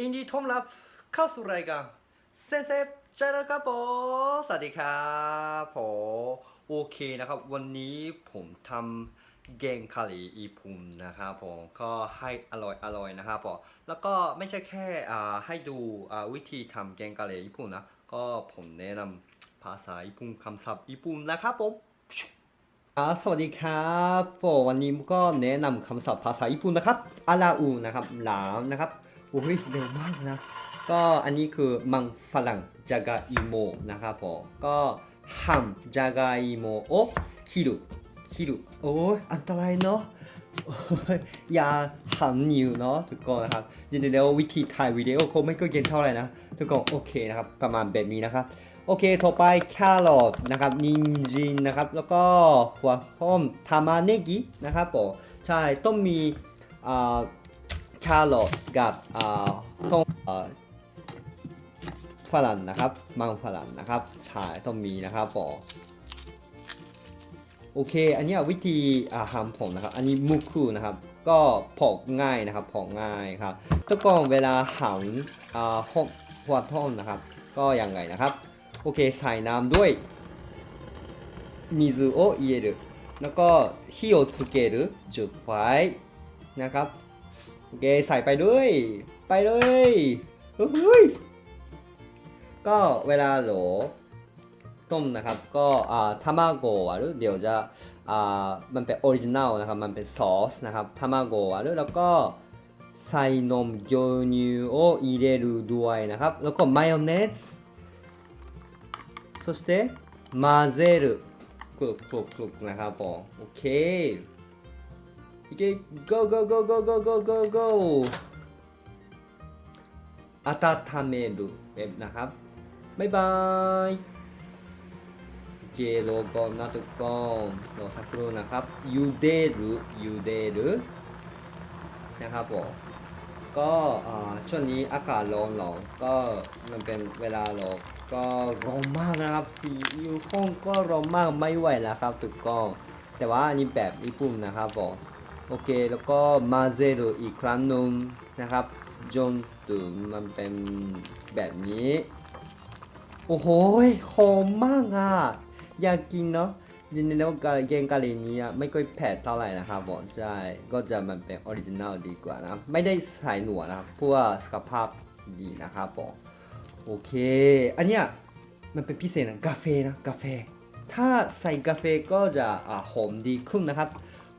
ยินดีต้อนรับเข้าสู่รายการเซนเซฟใจนะครับผมสวัสดีครับผมโอเคนะครับ วันนี้ผมทำแกงคาหลีอีพุมนะครับผมก็ให้อร่อยอร่อยนะครับผมแล้วก็ไม่ใช่แค่อ่าให้ดูวิธีทำแกงกะหรี่ญี่ปุ่นนะก็ผมแนะนำภาษาญี่ปุ่นคำศัพท์ญี่ปุ่นนะครับผมอ่าสวัสดีครับโฟวันนี้ก็แนะนำคำศัพท์ภาษาญี่ปุ่นนะครับอาราอูนะครับหลามนะครับ โอ้ยเร็วมากนะ ก็อันนี้คือมังฝรั่งจากาอิโมนะครับผมก็หั่นจากาอิโมโอคิรุคิรุโอ้ยอันตรายเนาะอย่าหั่นนิวเนาะทุกคนนะครับจริงๆแล้ววิธีถ่ายวิดีโอคงไม่ก็เย็นเท่าไหร่นะ ทุกคนโอเคนะครับประมาณแบบนี้นะครับโอเคต่อไปแครอทนะครับนินจินนะครับ แล้วก็หัวหอมทามาเนกินะครับผมใช่ต้องมีอ่า แครอทกับอ่าต้องอ่าฝรั่งนะครับมังฝรั่งนะครับใช่ต้องมีนะครับผมโอเค อันเนี้ยวิธีอ่าทำผมนะครับ อันนี้มุคุนะครับ ก็พอกง่ายนะครับพอกง่ายครับทุกคนเวลาหั่นอ่าหอมหัวทอมนะครับ ก็ยังไงนะครับ โอเคใส่น้ำด้วย水を入れるแล้วก็火をつけるจุดไฟนะครับ โอเคใส่ไปด้วยไปเลยเฮ้ยก็เวลาโหลต้มนะครับ ก็อ่าทามาโกะหรือเดี๋ยวจะอ่ามันเป็นออริจินัลนะครับ มันเป็นซอสนะครับทามาโกะหรือแล้วก็ใส่นมโยนิを入れるด้วยนะครับ แล้วก็มายองเนส そして混ぜるくるくるくるくนะครับผมโอเค 이게 고고고고고고고고 아타타메루 웹นะครับบ๊ายบายเจโรกอมนาตุกอมโนสักครู่นะครับยูเดรุยูเดรุนะครับผมก็ช่วงนี้อากาศร้อนหรอก็มันเป็นเวลาหรอกก็ร้อนมากนะครับที่อยู่ห้องก็ร้อนมากไม่ไหวแล้วครับตุกกองแต่ว่าอันนี้แบบญี่ปุ่นนะครับผม โอเค แล้วก็มาเซรุอีกครั้งหนึ่งนะครับ จนถึงมันเป็นแบบนี้ โอ้โหหอมมากอะ อยากกินเนาะจริงๆแล้วกาแกงกะหรี่นี้อะไม่ค่อยเผ็ดเท่าไหร่นะครับผมใช่ก็จะมันเป็นออริจินัลดีกว่านะ ไม่ได้ใส่หนวดนะครับเพื่อสุขภาพดีนะครับผมโอเค อันเนี้ยมันเป็นพิเศษนะกาแฟนะกาแฟ ถ้าใส่กาแฟก็จะอ่าหอมดีขึ้นนะครับ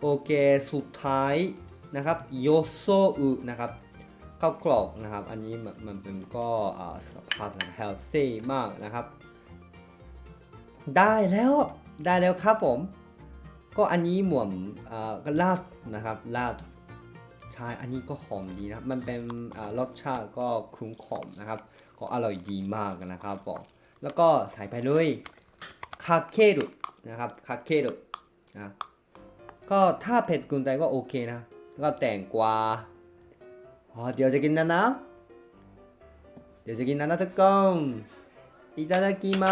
โอเค สุดท้ายนะครับโยโซอุนะครับข้าวกรอกนะครับ อันนี้มันมันเป็นก็สุขภาพนะ healthy มากนะครับ ได้แล้วได้แล้วครับผม ก็อันนี้หมวมก็ลาดนะครับลาดใช่อันนี้ก็หอมดีนะครับ มันเป็นรสชาติก็คุ้มขอมนะครับ ก็อร่อยดีมากนะครับผมแล้วก็ใส่ไปเลยคาเครุนะครับคาเครุนะ ก็ถ้าเผ็ดเกุนใจก็โอเคนะแล้วก็แตงกวา อ๋อเดี๋ยวจะกินแล้วนะ เดี๋ยวจะกินแล้วนะทุกคนいただきま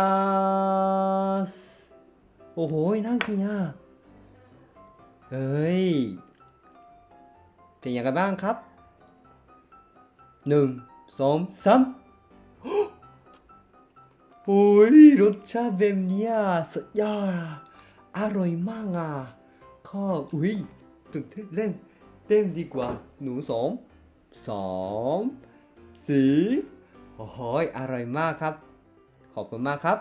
すโอ้โหน่ากินอ่ะเฮ้ย เป็นยังไงบ้างครับหนึ่งสองสามโอ้ยรสชาติแบบเนี้ยสุดยอดอะอร่อยมากอ่ะ ข้ออุ้ยตื่นเต้นเล่นเต้นดีกว่าหนูสองสองสีโอ้โหอร่อยมากครับ ขอบคุณมากครับ